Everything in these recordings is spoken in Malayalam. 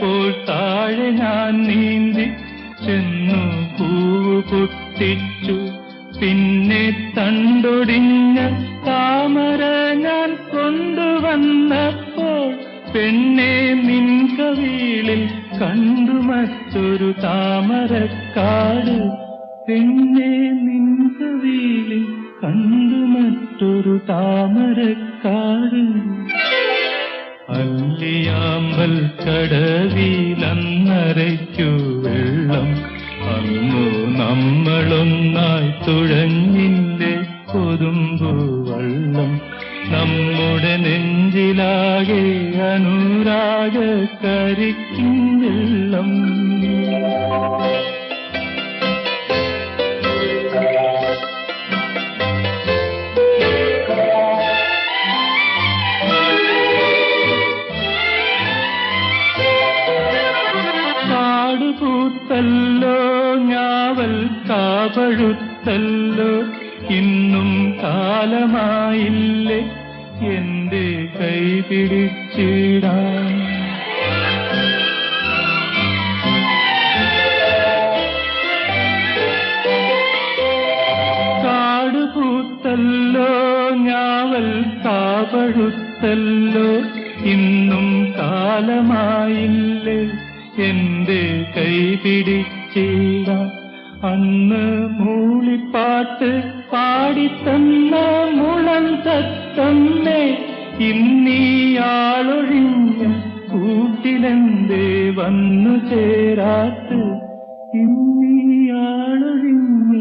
അപ്പോൾ താഴെ ഞാൻ നീന്തി ചെന്നു പൂവ് പൊട്ടിച്ചു. പിന്നെ തണ്ടൊടിഞ്ഞ താമര ഞാൻ കൊണ്ടുവന്നപ്പോൾ പെണ്ണെ നിൻ കവിളിൽ കണ്ടു മറ്റൊരു താമരക്കാട്. പെണ്ണെ നിൻ കവിളിൽ കണ്ടു മറ്റൊരു താമരക്കാട്. കടവിലന്നരയ്ക്കു വെള്ളം. അന്നു നമ്മളൊന്നായി തുഴഞ്ഞില്ലേ കൊതുമ്പു വള്ളം. നമ്മുടെ നെഞ്ചിലാകെ അനുരാഗ കരിക്കും വെള്ളം. കാടുപൂത്തല്ലോ ഞാവൽ കാപഴുത്തല്ലോ ഇന്നും കാലമായില്ലേ എന്റെ കൈ പിടിച്ചിടാൻ. കാടുപൂത്തല്ലോ ഞാവൽ കാപഴുത്തല്ലോ ഇന്നും കാലമായില്ലേ എന്റെ കൈ പിടിച്ചിട അന്ന് മൂളിപ്പാട്ട് പാടിത്തന്ന മുളം തത്തമ്മേ ഇന്നീയാളൊഴിഞ്ഞ കൂട്ടിലെന്തേ വന്നു ചേരാത്ത്? ഇന്നീയാളൊഴിഞ്ഞ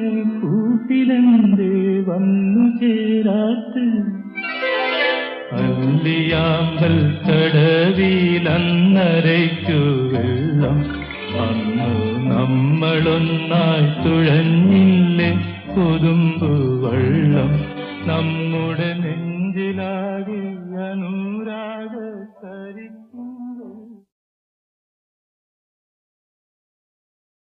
കൂട്ടിലെന്തേ വന്നു ചേരാത്ത്? അല്ലിയാമ്പൽ തടവിലന്നരയ്ക്കു അന്നു നമ്മളൊന്നായി തുഴഞ്ഞില്ലേ കൊതുമ്പു വള്ളം നമ്മുടെ നെഞ്ചിലാ